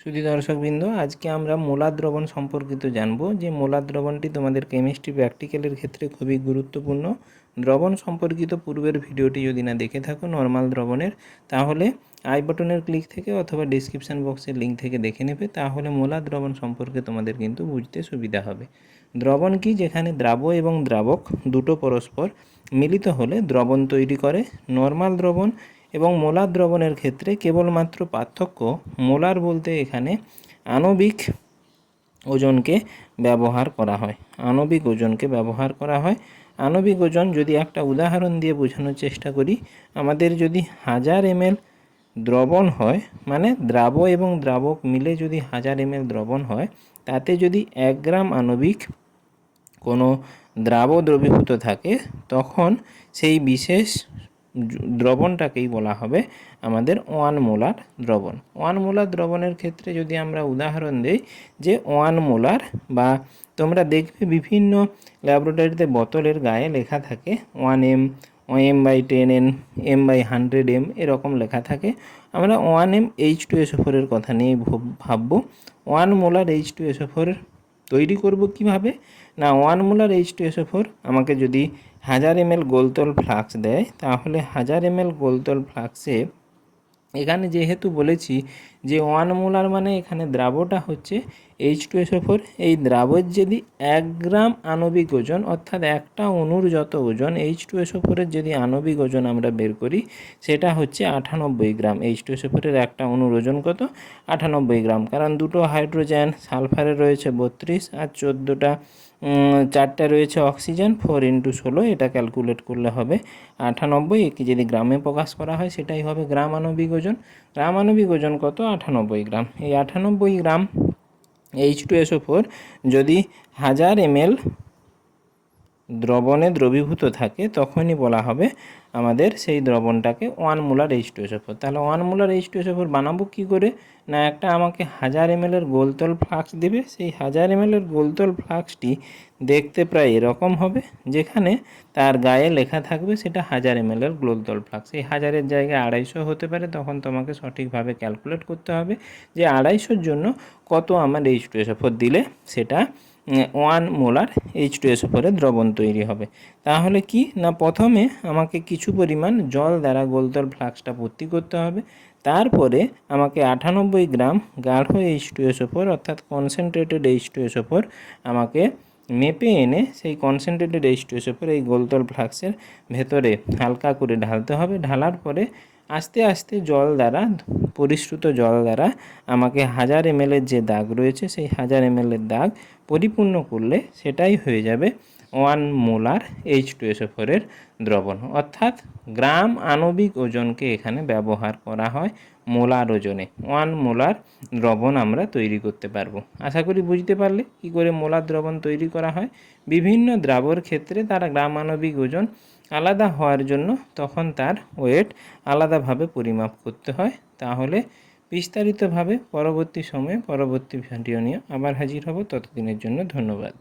সুধী দর্শকবৃন্দ, আজকে আমরা মোলা দ্রবণ সম্পর্কিত জানব। যে মোলা দ্রবণটি তোমাদের কেমিস্ট্রি প্র্যাকটিক্যালের ক্ষেত্রে খুবই গুরুত্বপূর্ণ। দ্রবণ সম্পর্কিত পূর্বের ভিডিওটি যদি না দেখে থাকো নর্মাল দ্রবণের, তাহলে আই বাটনের ক্লিক থেকে অথবা ডিসক্রিপশান বক্সের লিঙ্ক থেকে দেখে নেবে, তাহলে মোলা দ্রবণ সম্পর্কে তোমাদের কিন্তু বুঝতে সুবিধা হবে। দ্রবণ কি? যেখানে দ্রাব্য এবং দ্রাবক দুটো পরস্পর মিলিত হলে দ্রবণ তৈরি করে। নর্মাল দ্রবণ এবং মোলার দ্রবণের ক্ষেত্রে কেবলমাত্র পার্থক্য মোলার বলতে এখানে আণবিক ওজনকে ব্যবহার করা হয়। আণবিক ওজনকে ব্যবহার করা হয়। আণবিক ওজন যদি একটা উদাহরণ দিয়ে বোঝানোর চেষ্টা করি, আমাদের যদি হাজার এমএল দ্রবণ হয় মানে দ্রাব এবং দ্রাবক মিলে যদি হাজার এমএল দ্রবণ হয়, তাতে যদি এক গ্রাম আণবিক কোনো দ্রাব দ্রবীভূত থাকে, তখন সেই বিশেষ দ্রবণটাকেই বলা হবে আমাদের ওয়ান মোলার দ্রবণ। ওয়ান মোলার দ্রবণের ক্ষেত্রে যদি আমরা উদাহরণ দিই যে ওয়ান মোলার বা তোমরা দেখবে বিভিন্ন ল্যাবরেটরিতে বোতলের গায়ে লেখা থাকে one M M by ten N, M by hundred M এরকম লেখা থাকে। আমরা one M H two SO ফোরের কথা নিয়ে ভাব- ভাববো। One molar H two SO ফোরের তৈরি করব কীভাবে? না one molar H two SO four আমাকে যদি হাজার এম এল গোলতল ফ্লাক্স দেয়, তাহলে হাজার এম এল গোলতল ফ্লাক্সে এখানে যেহেতু বলেছি যে ওয়ান মোলার মানে এখানে দ্রাবটা হচ্ছে এইচ টু এসও ফোর এই দ্রাবর যদি এক গ্রাম আণবিক ওজন, অর্থাৎ একটা অণুর যত ওজন এইচ টু এসও ফোরের যদি আণবিক ওজন আমরা বের করি, সেটা হচ্ছে আটানব্বই গ্রাম। এইচ টু এসও ফোরের একটা অণুর ওজন কত? আটানব্বই গ্রাম। কারণ দুটো হাইড্রোজেন, সালফারে রয়েছে বত্রিশ, আর চোদ্দোটা চারটা রয়েছে অক্সিজেন, ফোর ইন্টু ষোলো, এটা ক্যালকুলেট করলে হবে আটানব্বই। একে যদি গ্রামে প্রকাশ করা হয়, সেটাই হবে গ্রাম আণবিক ওজন। গ্রাম আণবিক ওজন কত? আটানব্বই গ্রাম। এই আটানব্বই গ্রাম এইচ টু এসও ফোর যদি হাজার এমএল দ্রবণে দ্রবীভূত থাকে, তখনই বলা হবে আমাদের সেই দ্রবণটাকে one molar H two SO four তাহলে one molar H two SO four বানাবো কী করে? না একটা আমাকে হাজার এমএলের গোলতল ফ্লাক্স দেবে, সেই হাজার এমএলের গোলতল ফ্লাক্সটি দেখতে প্রায় এরকম হবে, যেখানে তার গায়ে লেখা থাকবে সেটা হাজার এমএলের গোলতল ফ্লাক্স। এই হাজারের জায়গায় আড়াইশো হতে পারে, তখন তোমাকে সঠিকভাবে ক্যালকুলেট করতে হবে যে আড়াইশোর জন্য কত আমার এইচ টু এসও ফোর দিলে সেটা one molar H two S ফোরের দ্রবণ তৈরি হবে। তাহলে কি? না প্রথমে আমাকে কিছু পরিমাণ জল দ্বারা গোলতল ফ্লাক্সটা ভর্তি করতে হবে। তারপরে আমাকে আটানব্বই গ্রাম গাঢ় এইচ টু এস ফোর অর্থাৎ concentrated H two S four আমাকে মেপে এনে সেই কনসেন্ট্রেটেড এইচ ফোর এই গোলতল ফ্লাক্সের ভেতরে হালকা করে ঢালতে হবে। ঢালার পরে আস্তে আস্তে জল দ্বারা, পরিশ্রুত জল দ্বারা আমাকে হাজার এমএলের যে দাগ রয়েছে, সেই হাজার এমএলের দাগ পরিপূর্ণ করলে সেটাই হয়ে যাবে one molar H two SO ফোরের দ্রবণ। অর্থাৎ গ্রাম আণবিক ওজনকে এখানে ব্যবহার করা হয় মোলার ওজনে। ওয়ান মোলার দ্রবণ আমরা তৈরি করতে পারব। আশা করি বুঝতে পারলে কি করে মোলার দ্রবণ তৈরি করা হয়। বিভিন্ন দ্রাবর ক্ষেত্রে তারা গ্রাম আণবিক ওজন আলাদা হওয়ার জন্য তখন তার ওয়েট আলাদাভাবে পরিমাপ করতে হয়। তাহলে বিস্তারিতভাবে পরবর্তী সময়ে পরবর্তী ভিডিও নিয়ে আবার হাজির হব। ততদিনের জন্য ধন্যবাদ।